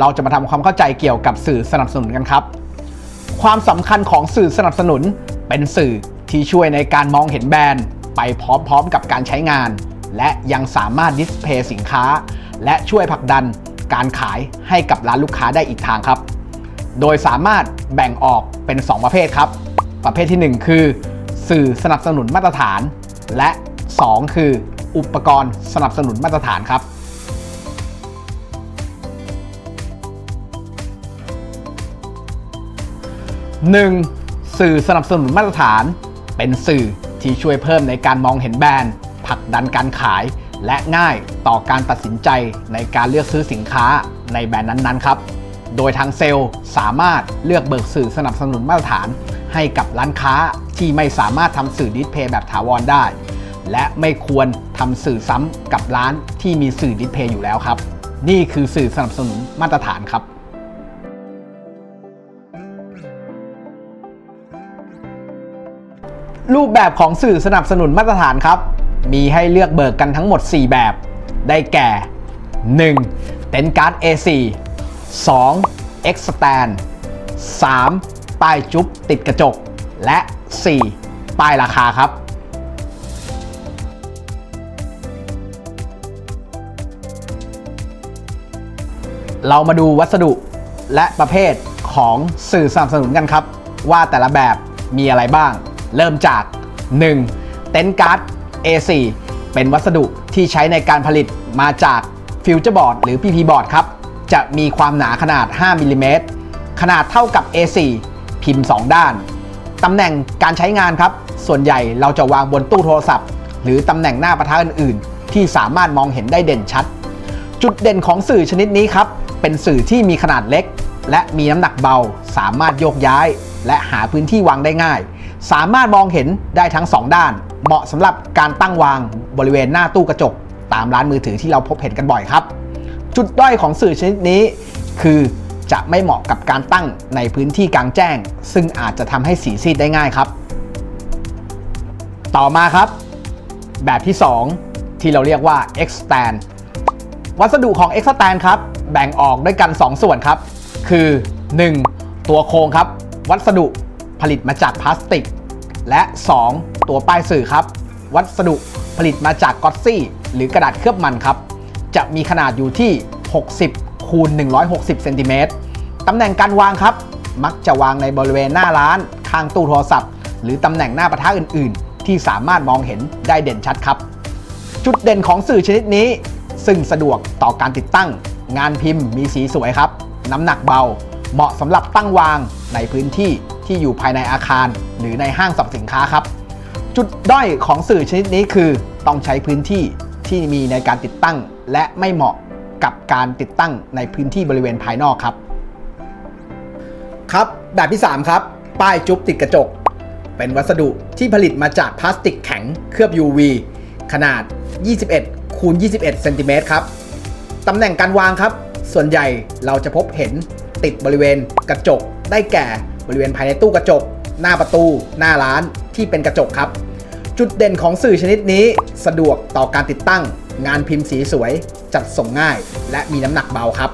เราจะมาทำความเข้าใจเกี่ยวกับสื่อสนับสนุนกันครับ ความสำคัญของสื่อสนับสนุน เป็นสื่อที่ช่วยในการมองเห็นแบรนด์ ไปพร้อมๆกับการใช้งาน และยังสามารถดิสเพย์สินค้า และช่วยผลักดันการขายให้กับร้านลูกค้าได้อีกทางครับ โดยสามารถแบ่งออกเป็น 2 ประเภทครับ ประเภททีหนึ่1 คือ สื่อสนับสนุนมาตรฐาน และ 2 คือ อุปกรณ์สนับสนุนมาตรฐานครับ 1. สื่อสนับสนุนมาตรฐาน เป็นสื่อที่ช่วยเพิ่มในการมองเห็นแบรนด์ผลักดันการขาย และง่ายต่อการตัดสินใจในการเลือกซื้อสินค้าในแบรนด์นั้นๆครับ โดยทางเซลล์สามารถเลือกเบิกสื่อสนับสนุนมาตรฐาน ให้กับร้านค้าที่ไม่สามารถทำสื่อดิสเพย์แบบถาวรได้ และไม่ควรทำสื่อซ้ำกับร้านที่มีสื่อดิสเพย์อยู่แล้วครับ นี่คือสื่อสนับสนุนมาตรฐานครับ รูปแบบของสื่อสนับสนุนมาตรฐานครับ มีให้เลือกเบิกกันทั้งหมด 4 แบบ ได้แก่ 1. เต็นท์การ์ด A4 2. X stand 3. ป้ายจุ๊บติดกระจก และ 4. ป้ายราคาครับเรามาดูวัสดุและประเภทของสื่อสนับสนุนกันครับ ว่าแต่ละแบบมีอะไรบ้าง เริ่มจาก 1. เต็นท์การ์ด A4 เป็นวัสดุที่ใช้ในการผลิตมาจากฟิวเจอร์บอร์ดหรือ PP บอร์ดครับ จะมีความหนาขนาด 5มิลลิเมตรขนาดเท่ากับ A4 พิมพ์ 2 ด้าน ตำแหน่งการใช้งานครับ ส่วนใหญ่เราจะวางบนตู้โทรศัพท์ หรือตำแหน่งหน้าประทัดอื่น ๆ ที่สามารถมองเห็นได้เด่นชัด จุดเด่นของสื่อชนิดนี้ครับ เป็นสื่อที่มีขนาดเล็ก และมีน้ำหนักเบา สามารถโยกย้าย และหาพื้นที่วางได้ง่าย สามารถมองเห็นได้ทั้ง 2 ด้าน เหมาะสำหรับการตั้งวางบริเวณหน้าตู้กระจก ตามร้านมือถือที่เราพบเห็นกันบ่อยครับ จุดด้อยของสื่อชนิดนี้ คือจะไม่เหมาะกับการตั้งในพื้นที่กลางแจ้ง ซึ่งอาจจะทำให้สีซีดได้ง่ายครับ ต่อมาครับ แบบที่ 2 ที่เราเรียกว่า X stand วัสดุของ X stand ครับ แบ่งออกด้วยกัน 2 ส่วนครับ คือ 1. ตัวโครงครับ วัสดุ ผลิตมาจากพลาสติก และ 2. ตัวป้ายสื่อครับ วัสดุผลิตมาจากกอตซี่ หรือกระดาษเคลือบมันครับ จะมีขนาดอยู่ที่ 60คูณ160เซนติเมตรตำแหน่งการวางครับ มักจะวางในบริเวณหน้าร้าน ข้างตู้โทรศัพท์ หรือตำแหน่งหน้าปะทะอื่น ๆ ที่สามารถมองเห็นได้เด่นชัดครับ จุดเด่นของสื่อชนิดนี้ ซึ่งสะดวกต่อการติดตั้ง งานพิมพ์มีสีสวยครับ น้ำหนักเบา เหมาะสำหรับตั้งวางในพื้นที่ ที่อยู่ภายในอาคาร หรือในห้างสรรพสินค้าครับ จุดด้อยของสื่อชนิดนี้คือ ต้องใช้พื้นที่ที่มีในการติดตั้ง และไม่เหมาะกับการติดตั้งในพื้นที่บริเวณภายนอกครับ ครับแบบที่ 3 ครับ ป้ายจุ๊บติดกระจก เป็นวัสดุที่ผลิตมาจากพลาสติกแข็งเคลือบ UV ขนาด 21คูณ21เซนติเมตรครับตำแหน่งการวางครับ ส่วนใหญ่เราจะพบเห็นติดบริเวณกระจกได้แก่บริเวณภายในตู้กระจก หน้าประตู หน้าร้านที่เป็นกระจกครับ จุดเด่นของสื่อชนิดนี้สะดวกต่อการติดตั้ง งานพิมพ์สีสวย จัดส่งง่าย และมีน้ำหนักเบาครับ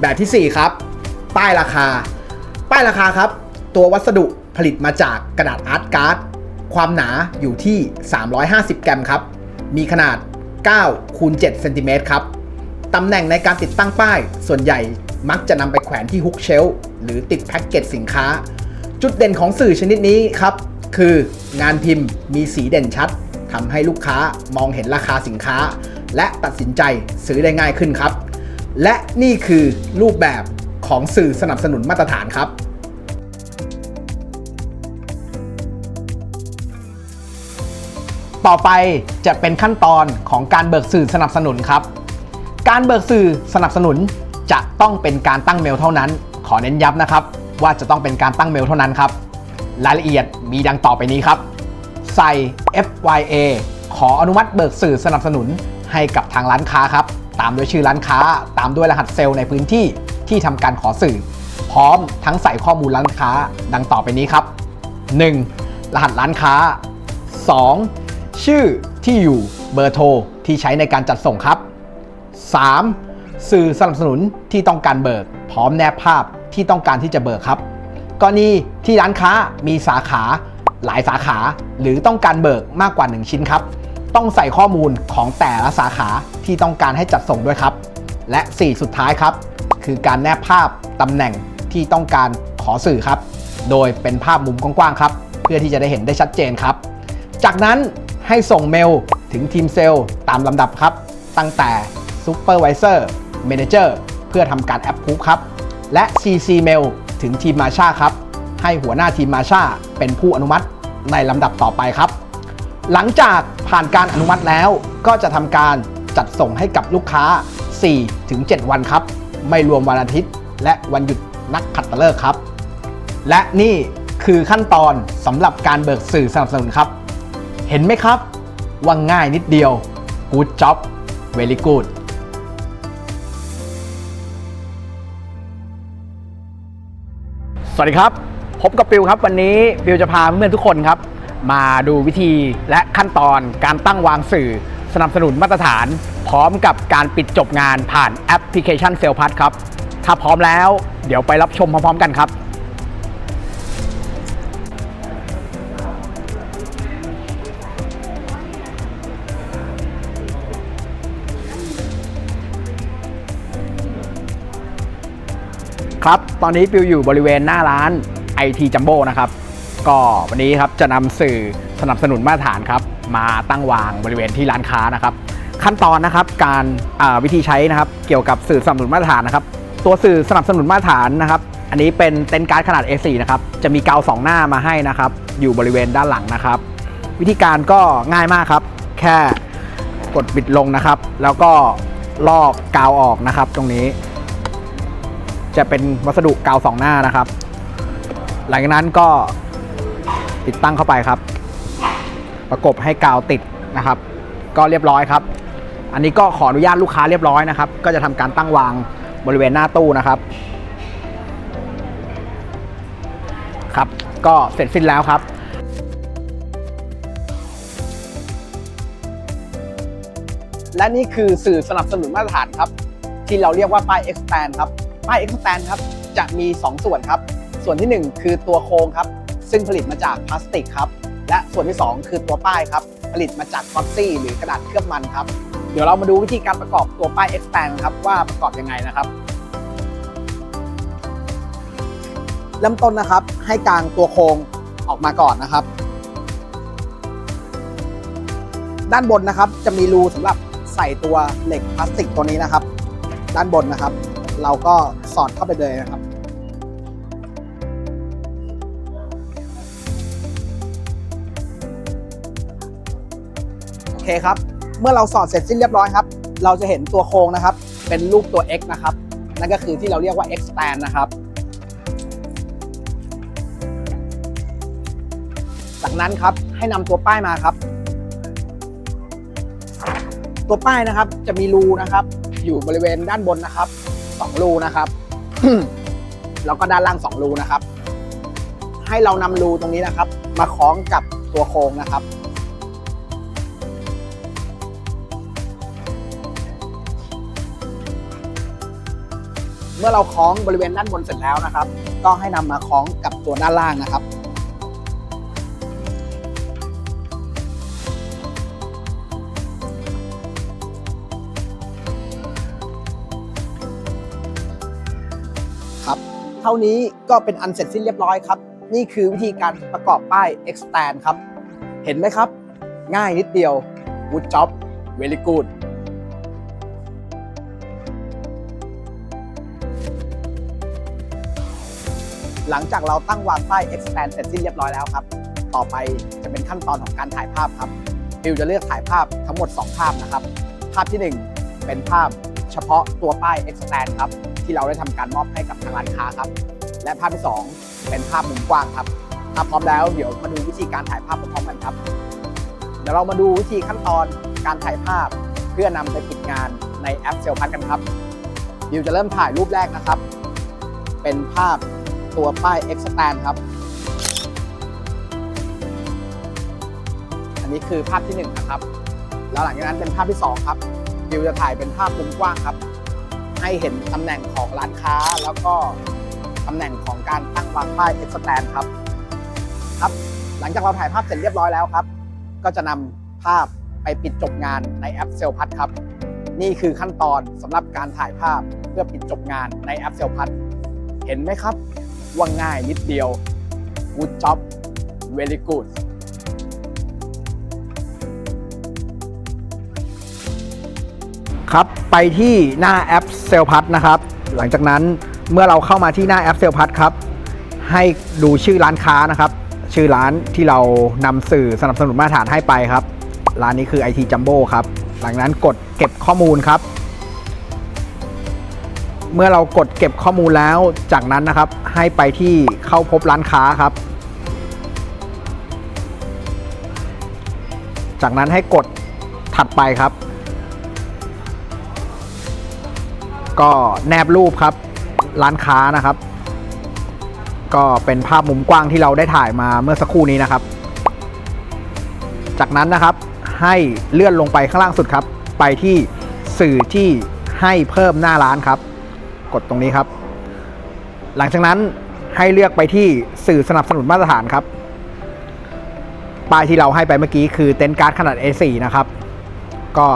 แบบที่ 4 ครับ ป้ายราคา ป้ายราคาครับ ตัววัสดุผลิตมาจากกระดาษอาร์ตการ์ดความหนาอยู่ที่ 350 กรัมครับ มีขนาด9คูณ7เซนติเมตรครับ ตำแหน่งในการติดตั้งป้ายส่วนใหญ่ มักจะนำไปแขวนที่ฮุกเชลหรือติดแพ็กเกจสินค้า จุดเด่นของสื่อชนิดนี้ครับ คืองานพิมพ์มีสีเด่นชัดทำให้ลูกค้ามองเห็นราคาสินค้า และตัดสินใจซื้อได้ง่ายขึ้นครับ และนี่คือรูปแบบของสื่อสนับสนุนมาตรฐานครับต่อไปจะเป็นขั้นตอนของการเบิกสื่อสนับสนุนครับ การเบิกสื่อสนับสนุน จะต้องเป็นการตั้งเมลเท่านั้น ขอเน้นย้ำนะครับ ว่าจะต้องเป็นการตั้งเมลเท่านั้นครับ รายละเอียดมีดังต่อไปนี้ครับ ใส่ FYA ขออนุมัติเบิกสื่อสนับสนุนให้กับทางร้านค้าครับ ตามด้วยชื่อร้านค้า ตามด้วยรหัสเซลล์ในพื้นที่ที่ทำการขอสื่อ พร้อมทั้งใส่ข้อมูลร้านค้าดังต่อไปนี้ครับ 1. รหัสร้านค้า 2. ชื่อที่อยู่เบอร์โทรที่ใช้ในการจัดส่งครับ 3. สื่อสนับสนุนที่ต้องการเบิก พร้อมแนบภาพที่ต้องการที่จะเบิกครับกรณีที่ร้านค้ามีสาขาหลายสาขาหรือต้องการเบิกมากกว่า 1 ชิ้นครับ ต้องใส่ข้อมูลของแต่ละสาขาที่ต้องการให้จัดส่งด้วยครับ และ 4 สุดท้ายครับ คือการแนบภาพตำแหน่งที่ต้องการขอสื่อครับ โดยเป็นภาพมุมกว้างๆครับ เพื่อที่จะได้เห็นได้ชัดเจนครับ จากนั้นให้ส่งเมลถึงทีมเซลล์ตามลำดับครับ ตั้งแต่ Supervisor Manager เพื่อทำการแอปพูครับ และ CC Mail ถึงทีมมาชาครับ ให้หัวหน้าทีมมาชาเป็นผู้อนุมัติในลำดับต่อไปครับ หลังจากผ่านการอนุมัติแล้ว ก็จะทำการจัดส่งให้กับลูกค้า 4-7 วันครับ ไม่รวมวันอาทิตย์ และวันหยุดนักขัตฤกษ์ครับ และนี่คือขั้นตอนสำหรับการเบิกสื่อสนับสนุนครับ เห็นไหมครับ ว่าง่ายนิดเดียว good job very good วัสดีครับ พบกับปิวครับ วันนี้ปิวจะพาเพื่อนทุกคนครับ มาดูวิธีและขั้นตอนการตั้งวางสื่อ สนับสนุนมาตรฐาน พร้อมกับการปิดจบงานผ่านแอปพลิเคชันเซลพัทครับ ถ้าพร้อมแล้ว เดี๋ยวไปรับชมพร้อมๆกันครับ ครับ ตอนนี้ปิวอยู่บริเวณหน้าร้าน IT Jumbo นะครับ ก็วันนี้ครับจะนำสื่อสนับสนุนมาตรฐานครับ มาตั้งวางบริเวณที่ร้านค้านะครับ ขั้นตอนนะครับการวิธีใช้นะครับ เกี่ยวกับสื่อสนับสนุนมาตรฐานนะครับ ตัวสื่อสนับสนุนมาตรฐานนะครับ อันนี้เป็นเต็นท์การ์ดขนาด A4 นะครับ จะมีกาวสองหน้ามาให้นะครับ อยู่บริเวณด้านหลังนะครับ วิธีการก็ง่ายมากครับ แค่กดบิดลงนะครับ แล้วก็ลอกกาวออกนะครับ ตรงนี้ จะเป็นวัสดุกาวสองหน้านะครับ หลังจากนั้นก็ติดตั้งเข้าไปครับ ประกบให้กาวติดนะครับ ก็เรียบร้อยครับ อันนี้ก็ขออนุญาตลูกค้าเรียบร้อยนะครับ ก็จะทำการตั้งวางบริเวณหน้าตู้นะครับ ครับ ก็เสร็จสิ้นแล้วครับและนี่คือสื่อสนับสนุนมาตรฐานครับ ที่เราเรียกว่าป้าย expand ครับ ป้าย expand ครับจะมี 2 ส่วนครับ ส่วนที่ 1 คือตัวโครงครับ ซึ่งผลิตมาจากพลาสติกครับ และส่วนที่ 2 คือตัวป้ายครับ ผลิตมาจากฟอกซี่หรือกระดาษเคลือบมันครับ เดี๋ยวเรามาดูวิธีการประกอบตัวป้าย expand ครับว่าประกอบยังไงนะครับ เริ่มต้นนะครับให้กางตัวโครงออกมาก่อนนะครับ ด้านบนนะครับจะมีรูสำหรับใส่ตัวเหล็กพลาสติกตัวนี้นะครับ ด้านบนนะครับ เราก็สอดเข้าไปเลยนะครับ โอเคครับ เมื่อเราสอดเสร็จสิ้นเรียบร้อยครับ เราจะเห็นตัวโครงนะครับ เป็นรูปตัว X นะครับ นั่นก็คือที่เราเรียกว่า expand นะครับ จากนั้นครับให้นำตัวป้ายมาครับตัวป้ายนะครับจะมีรูนะครับ อยู่บริเวณด้านบนนะครับ สองรูนะครับ แล้วก็ด้านล่างสองรูนะครับ ให้เรานำรูตรงนี้นะครับ มาคล้องกับตัวโครงนะครับ เมื่อเราคล้องบริเวณด้านบนเสร็จแล้วนะครับ ก็ให้นำมาคล้องกับตัวด้านล่างนะครับ ท่านี้ก็เป็นอันเสร็จสิ้นเรียบร้อยครับ นี่คือวิธีการประกอบป้าย extend ครับ เห็นไหมครับ ง่ายนิดเดียว good job very good หลังจากเราตั้งวางป้าย expand เสร็จสิ้นเรียบร้อยแล้วครับ ต่อไปจะเป็นขั้นตอนของการถ่ายภาพครับฟิวจะเลือกถ่ายภาพทั้งหมด 2 ภาพนะครับ ภาพทีหนึ่1 เป็นภาพเฉพาะตัวป้าย expand ครับ ที่เราได้ทำการมอบให้กับทางร้านค้าครับ และภาพที่ 2 เป็นภาพมุมกว้างครับถ้าพร้อมแล้วเดี๋ยวมาดูวิธีการถ่ายภาพพร้อมกันครับ เดี๋ยวเรามาดูวิธีขั้นตอนการถ่ายภาพเพื่อนำไปปิดงานในแอปเซลพัทกันครับดิวจะเริ่มถ่ายรูปแรกนะครับ เป็นภาพตัวป้าย expand ครับ อันนี้คือภาพที่1นะครับ แล้วหลังจากนั้นเป็นภาพที่ 2 ครับดิวจะถ่ายเป็นภาพมุมกว้างครับ ให้เห็นตำแหน่งของร้านค้า แล้วก็ตำแหน่งของการตั้งวางป้ายเอ็กซ์แตนครับครับ หลังจากเราถ่ายภาพเสร็จเรียบร้อยแล้วครับ ก็จะนำภาพไปปิดจบงานในแอปเซลพัทครับ นี่คือขั้นตอนสำหรับการถ่ายภาพเพื่อปิดจบงานในแอปเซลพัทเห็นไหมครับ ว่าง่ายนิดเดียว good job very good ครับไปที่หน้าแอปเซลพัทนะครับ หลังจากนั้นเมื่อเราเข้ามาที่หน้าแอปเซลพัทครับ ให้ดูชื่อร้านค้านะครับ ชื่อร้านที่เรานำสื่อสนับสนุนมาตรฐานให้ไปครับ ร้านนี้คือ IT Jumbo ครับ หลังนั้นกดเก็บข้อมูลครับ เมื่อเรากดเก็บข้อมูลแล้ว จากนั้นนะครับให้ไปที่เข้าพบร้านค้าครับ จากนั้นให้กดถัดไปครับ ก็แนบรูปครับ ร้านค้านะครับ ก็เป็นภาพมุมกว้างที่เราได้ถ่ายมาเมื่อสักครู่นี้นะครับ จากนั้นนะครับให้เลื่อนลงไปข้างล่างสุดครับ ไปที่สื่อที่ให้เพิ่มหน้าร้านครับ กดตรงนี้ครับ หลังจากนั้นให้เลือกไปที่สื่อสนับสนุนมาตรฐานครับป้ายที่เราให้ไปเมื่อกี้คือเต็นท์การ์ดขนาด A4 นะครับ ก็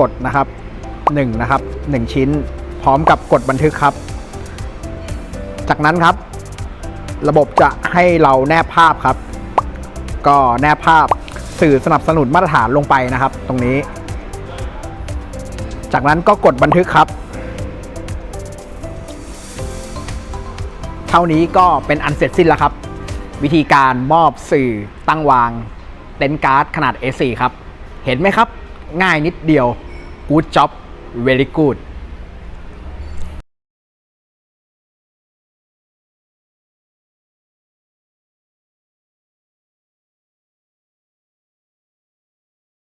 กดนะครับ1นะครับ 1 ชิ้น พร้อมกับกดบันทึกครับ จากนั้นครับ ระบบจะให้เราแนบภาพครับ ก็แนบภาพสื่อสนับสนุนมาตรฐานลงไปนะครับ ตรงนี้ จากนั้นก็กดบันทึกครับ เท่านี้ก็เป็นอันเสร็จสิ้นแล้วครับ วิธีการมอบสื่อตั้งวางเต็นท์การ์ดขนาด A4 ครับ เห็นไหมครับ ง่ายนิดเดียว Good job very good